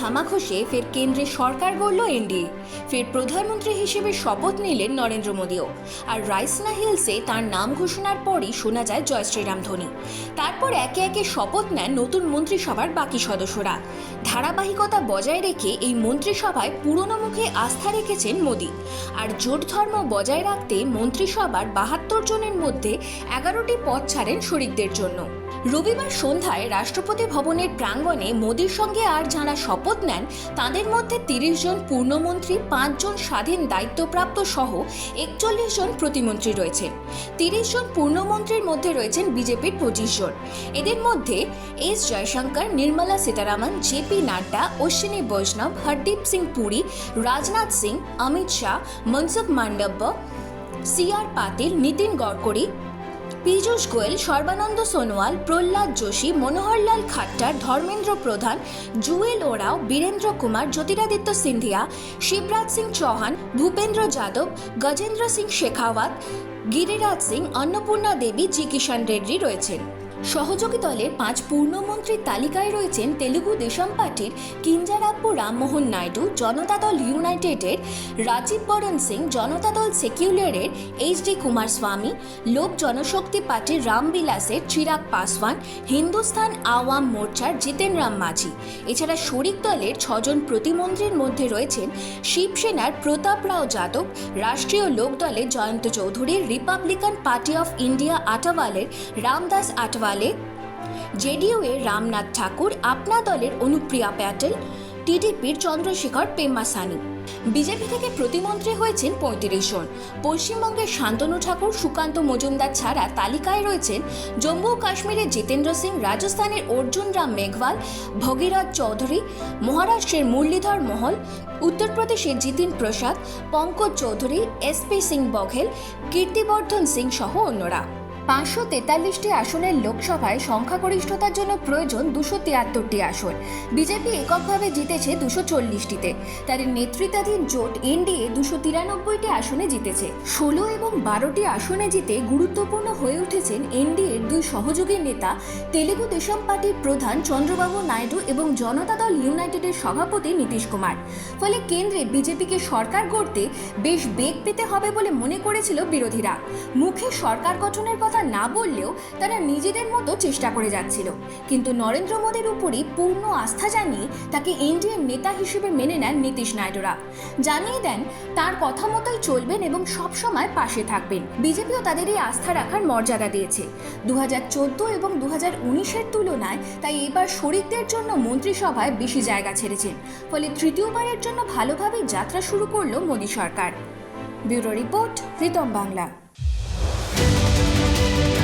ঘামাখসে ফের কেন্দ্রে সরকার গড়ল এনডিএ। ফের প্রধানমন্ত্রী হিসেবে শপথ নিলেন নরেন্দ্র মোদীও। আর রাইসনা হিলসে তার নাম ঘোষণার পরই শোনা যায় জয় শ্রীরাম ধ্বনি তারপর একে একে শপথ নেন নতুন মন্ত্রিসভার বাকি সদস্যরা। ধারাবাহিকতা বজায় রেখে এই মন্ত্রিসভায় পুরনো মুখে আস্থা রেখেছেন মোদী। আর জোট ধর্ম বজায় রাখতে মন্ত্রিসভার বাহাত্তর জনের মধ্যে এগারোটি পদ ছাড়েন শরিকদের জন্য। রবিবার সন্ধ্যায় রাষ্ট্রপতি ভবনের প্রাঙ্গণে মোদীর সঙ্গে আর যাঁরা শপথ নেন, তাদের মধ্যে তিরিশ জন পূর্ণমন্ত্রী পাঁচজন স্বাধীন দায়িত্বপ্রাপ্ত সহ একচল্লিশ জন প্রতিমন্ত্রী রয়েছেন। তিরিশ জন পূর্ণমন্ত্রীর মধ্যে রয়েছেন বিজেপির পঁচিশ জন। এদের মধ্যে S Jaishankar, Nirmala Sitharaman JP Nadda, Ashwini Vaishnaw, Hardeep Singh Puri, Rajnath Singh, Amit Shah, Mansukh Mandaviya, C R Patil, Nitin Gadkari Piyush Goyal, Sarbananda Sonowal, Prahlad Joshi, Manohar Lal Khatter, Dharmendra প্রধান, জুয়েল ওরাও, বীরেন্দ্র কুমার, জ্যোতিরাদিত্য সিন্ধিয়া, শিবরাজ সিং চৌহান, ভূপেন্দ্র যাদব, গজেন্দ্র সিং শেখাওয়াত, গিরিরাজ সিং, অন্নপূর্ণা দেবী, জি কিষাণ রেড্ডি রয়েছেন। সহযোগী দলের পাঁচ পূর্ণমন্ত্রীর তালিকায় রয়েছেন তেলুগু দেশম পার্টির কিঞ্জারাপ্পু রামমোহন নাইডু, জনতা দল ইউনাইটেডের রাজীব বরণ সিং, জনতা দল সেকুলারের এইচ ডি কুমার স্বামী লোক জনশক্তি পার্টির রামবিলাসের চিরাগ পাসওয়ান হিন্দুস্তান আওয়াম মোর্চার জিতেন রাম মাঝি। এছাড়া শরিক দলের ছজন প্রতিমন্ত্রীর মধ্যে রয়েছেন শিবসেনার প্রতাপ রাও যাদব, রাষ্ট্রীয় লোক দলে Jayant Chaudhary, Republican party of India আটাওয়ালের Ramdas Athawale JDU এর রামনাথ ঠাকুর, আপনা দলের অনুপ্রিয়া প্যাটেল, টিডিপির চন্দ্রশেখর পেম্মাসানি। বিজেপি থেকে প্রতিমন্ত্রী হয়েছেন পঁয়ত্রিশ জন। পশ্চিমবঙ্গের শান্তনু ঠাকুর, সুকান্ত মজুমদার ছাড়া তালিকায় রয়েছেন জম্মু কাশ্মীরের জিতেন্দ্র সিং, রাজস্থানের অর্জুন রাম মেঘওয়াল, ভগীরথ চৌধুরী, মহারাষ্ট্রের মুরলীধর মহল, উত্তরপ্রদেশের জিতিন প্রসাদ, পঙ্কজ চৌধুরী এসপি সিং বঘেল, কীর্তিবর্ধন সিং সহ অন্যরা। পাঁচশো তেতাল্লিশটি আসনের লোকসভায় সংখ্যাগরিষ্ঠতার জন্য প্রয়োজন দুশো তিয়াত্তরটি আসন। বিজেপি এককভাবে জিতেছে দুশো চল্লিশটিতে। তাদের নেতৃত্বাধীন জোট এনডিএ দুশো তিরানব্বইটি আসনে জিতেছে। ষোলো এবং বারোটি আসনে জিতে গুরুত্বপূর্ণ হয়ে উঠেছেন এনডিএর দুই সহযোগী নেতা, তেলেগু দেশম পার্টির প্রধান চন্দ্রবাবু নাইডু এবং জনতা দল ইউনাইটেডের সভাপতি নীতিশ কুমার। ফলে কেন্দ্রে বিজেপিকে সরকার গড়তে বেশ বেগ পেতে হবে বলে মনে করেছিল বিরোধীরা। মুখে সরকার গঠনের কথা না বললেও তারা নিজেদের মতো চেষ্টা করে যাচ্ছিল। কিন্তু নরেন্দ্র মোদীর উপরই পূর্ণ আস্থা জানিয়ে তাকে এনডিএর নেতা হিসেবে মেনে নেন নীতিশ নাইডুরা। জানিয়ে দেন, তার কথা মতোই চলবেন এবং সবসময় পাশে থাকবেন। বিজেপিও তাদের এই আস্থা রাখার মর্যাদা দিয়েছে। দু এবং দু হাজার তুলনায় তাই এবার শরিকদের জন্য মন্ত্রিসভায় বেশি জায়গা ছেড়েছেন। ফলে তৃতীয়বারের জন্য ভালোভাবে যাত্রা শুরু করল মোদী সরকার। Bureau report, Ritam Bangla. Bye.